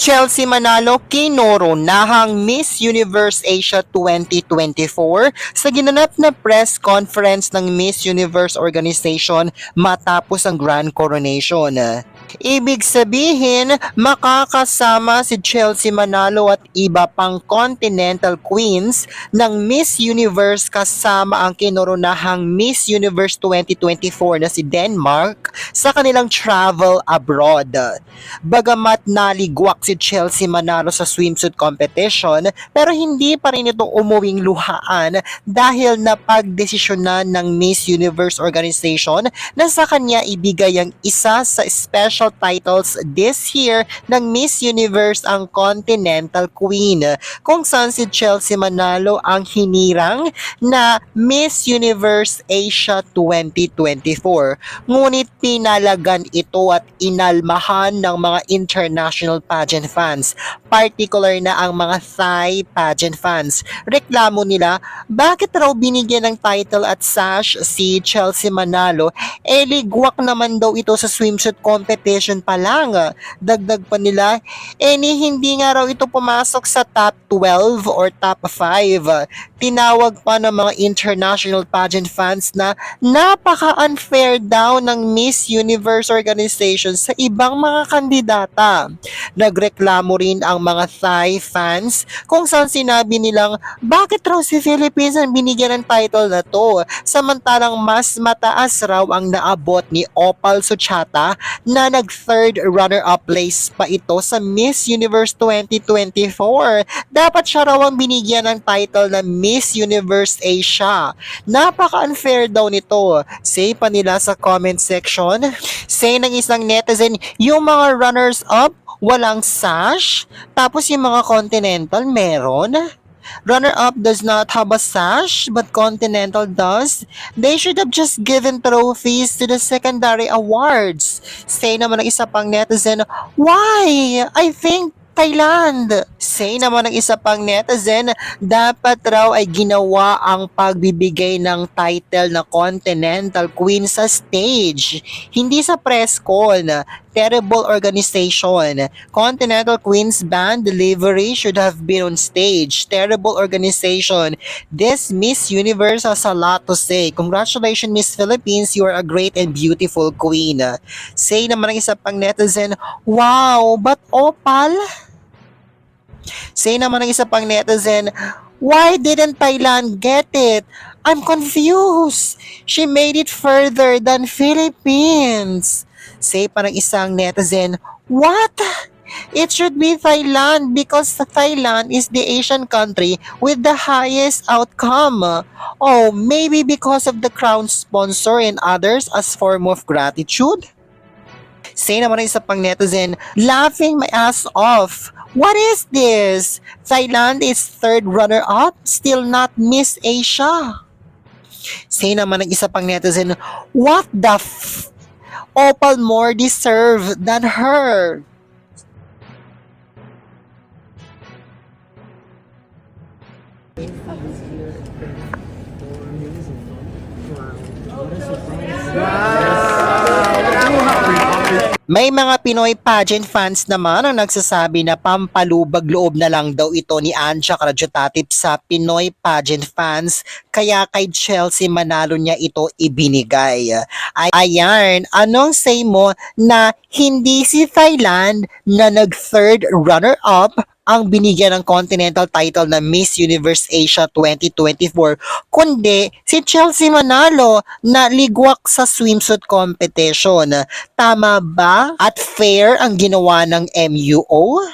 Chelsea Manalo kinoro nahang Miss Universe Asia 2024 sa ginanap na press conference ng Miss Universe Organization matapos ang Grand Coronation. Ibig sabihin, makakasama si Chelsea Manalo at iba pang continental queens ng Miss Universe kasama ang kinoronahang Miss Universe 2024 na si Denmark sa kanilang travel abroad. Bagamat naligwak si Chelsea Manalo sa swimsuit competition, pero hindi pa rin ito umuwing luhaan dahil napagdesisyonan ng Miss Universe organization na sa kanya ibigay ang isa sa special titles this year ng Miss Universe ang Continental Queen kung saan si Chelsea Manalo ang hinirang na Miss Universe Asia 2024. Ngunit pinalagan ito at inalmahan ng mga international pageant fans, particular na ang mga Thai pageant fans. Reklamo nila, bakit raw binigyan ng title at sash si Chelsea Manalo? Eh, ligwak naman daw ito sa swimsuit competition pa lang. Dagdag pa nila, eh hindi nga raw ito pumasok sa top 12 or top 5. Tinawag pa ng mga international pageant fans na napaka-unfair daw ng Miss Universe organization sa ibang mga kandidata. Nagreklamo rin ang mga Thai fans kung saan sinabi nilang bakit raw si Philippines ang binigyan ng title na to samantalang mas mataas raw ang naabot ni Opal Suchata na nag-third runner-up place pa ito sa Miss Universe 2024. Dapat siya raw ang binigyan ng title na Miss Universe Asia. Napaka-unfair daw nito. Say pa nila sa comment section. Say ng isang netizen, yung mga runners-up walang sash, tapos yung mga continental meron. Runner-up does not have a sash, but Continental does. They should have just given trophies to the secondary awards. Say naman ng isa pang netizen, Why? I think Thailand. Say naman ng isa pang netizen, dapat raw ay ginawa ang pagbibigay ng title na Continental Queen sa stage, hindi sa press call. Terrible organization. Continental Queen's band delivery should have been on stage. Terrible organization. This Miss Universe has a lot to say. Congratulations, Miss Philippines. You are a great and beautiful queen. Say naman ng isa pang netizen, Wow, but Opal? Say naman ng isa pang netizen, Why didn't Thailand get it? I'm confused. She made it further than Philippines. Say pa ng isang netizen, What? It should be Thailand because Thailand is the Asian country with the highest outcome. Oh, maybe because of the crown sponsor and others as form of gratitude? Say naman ng isa pang netizen, laughing my ass off. What is this? Thailand is third runner-up, still not Miss Asia. Say naman ng isa pang netizen, what the f... Opal more deserve than her. May mga Pinoy pageant fans naman ang nagsasabi na pampalubag loob na lang daw ito ni Anja Karajutatip sa Pinoy pageant fans kaya kay Chelsea Manalo niya ito ibinigay. Ay ayan, anong say mo na hindi si Thailand na nag-third runner-up ang binigyan ng continental title na Miss Universe Asia 2024, kundi si Chelsea Manalo na ligwak sa swimsuit competition. Tama ba at fair ang ginawa ng MUO?